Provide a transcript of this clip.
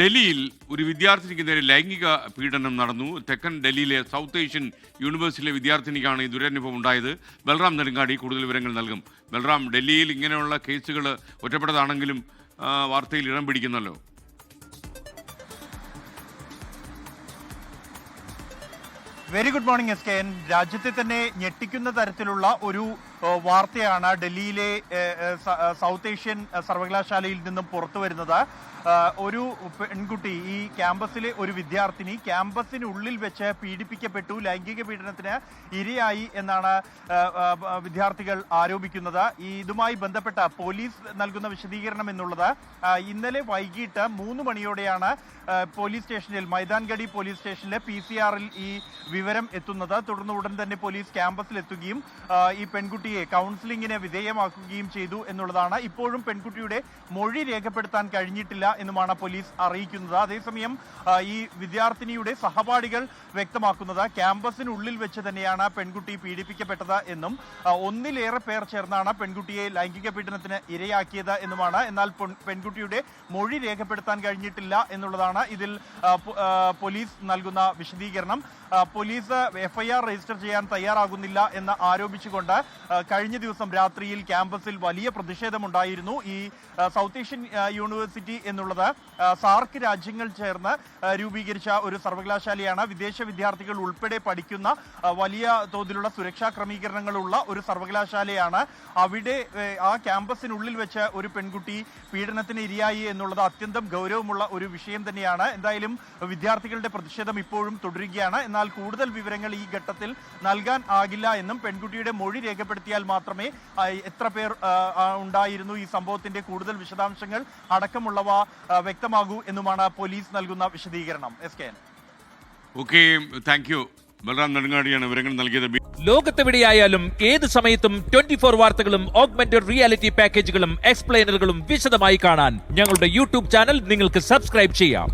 ഡൽഹിയിൽ ഒരു വിദ്യാർത്ഥിനിക്ക് നേരെ ലൈംഗിക പീഡനം നടന്നു. തെക്കൻ ഡൽഹിയിലെ സൗത്ത് ഏഷ്യൻ യൂണിവേഴ്സിറ്റിയിലെ വിദ്യാർത്ഥിനിക്കാണ് ഈ ദുരനുഭവം ഉണ്ടായത്. ബൽറാം നെടുങ്കാടി കൂടുതൽ വിവരങ്ങൾ നൽകും. ബൽറാം ഡൽഹിയിൽ ഇങ്ങനെയുള്ള കേസുകൾ ഒറ്റപ്പെട്ടതാണെങ്കിലും വാർത്തയിൽ ഇടം പിടിക്കുന്നല്ലോ. Very good morning S K N രാജ്യത്തെ തന്നെ ഞെട്ടിക്കുന്ന തരത്തിലുള്ള ഒരു വാർത്തയാണ് ഡൽഹിയിലെ സൗത്ത് ഏഷ്യൻ സർവകലാശാലയിൽ നിന്നും പുറത്തു വരുന്നത്. ഒരു പെൺകുട്ടി ഈ ക്യാമ്പസിലെ ഒരു വിദ്യാർത്ഥിനി ക്യാമ്പസിനുള്ളിൽ വെച്ച് പീഡിപ്പിക്കപ്പെട്ടു. ലൈംഗിക പീഡനത്തിന് ഇരയായി എന്നാണ് വിദ്യാർത്ഥികൾ ആരോപിക്കുന്നത്. ഇതുമായി ബന്ധപ്പെട്ട പോലീസ് നൽകുന്ന വിശദീകരണം എന്നുള്ളത് ഇന്നലെ വൈകിട്ട് മൂന്ന് മണിയോടെയാണ് പോലീസ് സ്റ്റേഷനിൽ മൈതാൻഗഡി പോലീസ് സ്റ്റേഷനിലെ പി സി ആറിൽ ഈ വിവരം എത്തുന്നത്. തുടർന്ന് ഉടൻ തന്നെ പോലീസ് ക്യാമ്പസിലെത്തുകയും ഈ ഈ പെൺകുട്ടിയെ കൗൺസിലിംഗിന് വിധേയമാക്കുകയും ചെയ്തു എന്നുള്ളതാണ് ഇപ്പോഴും പെൺകുട്ടിയുടെ മൊഴി രേഖപ്പെടുത്താൻ കഴിഞ്ഞിട്ടില്ല എന്നുമാണ് പോലീസ് അറിയിക്കുന്നത്. അതേസമയം ഈ വിദ്യാർത്ഥിനിയുടെ സഹപാഠികൾ വ്യക്തമാക്കുന്നത് ക്യാമ്പസിനുള്ളിൽ വെച്ച് തന്നെയാണ് പെൺകുട്ടി പീഡിപ്പിക്കപ്പെട്ടത് എന്നും ഒന്നിലേറെ പേർ ചേർന്നാണ് പെൺകുട്ടിയെ ലൈംഗിക പീഡനത്തിന് ഇരയാക്കിയത് എന്നുമാണ്. എന്നാൽ പെൺകുട്ടിയുടെ മൊഴി രേഖപ്പെടുത്താൻ കഴിഞ്ഞിട്ടില്ല എന്നുള്ളതാണ് ഇതിൽ പോലീസ് നൽകുന്ന വിശദീകരണം. പോലീസ് എഫ്ഐആർ രജിസ്റ്റർ ചെയ്യാൻ തയ്യാറാകുന്നില്ല എന്ന് ആരോപിച്ചുകൊണ്ട് കഴിഞ്ഞ ദിവസം രാത്രിയിൽ ക്യാമ്പസിൽ വലിയ പ്രതിഷേധമുണ്ടായിരുന്നു. ഈ സൗത്ത് ഏഷ്യൻ യൂണിവേഴ്സിറ്റി എന്നുള്ളത് സാർക്ക് രാജ്യങ്ങൾ ചേർന്ന് രൂപീകരിച്ച ഒരു സർവകലാശാലയാണ്. വിദേശ വിദ്യാർത്ഥികൾ ഉൾപ്പെടെ പഠിക്കുന്ന വലിയ തോതിലുള്ള സുരക്ഷാ ക്രമീകരണങ്ങളുള്ള ഒരു സർവകലാശാലയാണ്. അവിടെ ആ ക്യാമ്പസിനുള്ളിൽ വെച്ച് ഒരു പെൺകുട്ടി പീഡനത്തിന് ഇരയായി എന്നുള്ളത് അത്യന്തം ഗൗരവമുള്ള ഒരു വിഷയം തന്നെയാണ്. എന്തായാലും വിദ്യാർത്ഥികളുടെ പ്രതിഷേധം ഇപ്പോഴും തുടരുകയാണ്. എന്നാൽ കൂടുതൽ വിവരങ്ങൾ ഈ ഘട്ടത്തിൽ നൽകാൻ ആകില്ല എന്നും പെൺകുട്ടിയുടെ മൊഴി രേഖപ്പെടുത്തിയാൽ മാത്രമേ എത്ര പേർ ഉണ്ടായിരുന്നു ഈ സംഭവത്തിന്റെ കൂടുതൽ വിശദാംശങ്ങൾ അടക്കമുള്ളവ വ്യക്തമാകൂ എന്നുമാണ് പോലീസ് നൽകുന്ന വിശദീകരണം. S K N. Okay thank you. Balram നെടുങ്ങാടിയാണ് വിവരങ്ങൾ നൽകിയത്. ലോകത്തെവിടെയായാലും ഏത് സമയത്തും ട്വന്റി ഫോർ വാർത്തകളും ഓഗ്മെന്റഡ് റിയാലിറ്റി പാക്കേജുകളും എക്സ്പ്ലെയിനറുകളും വിശദമായി കാണാൻ ഞങ്ങളുടെ യൂട്യൂബ് ചാനൽ നിങ്ങൾക്ക് സബ്സ്ക്രൈബ് ചെയ്യാം.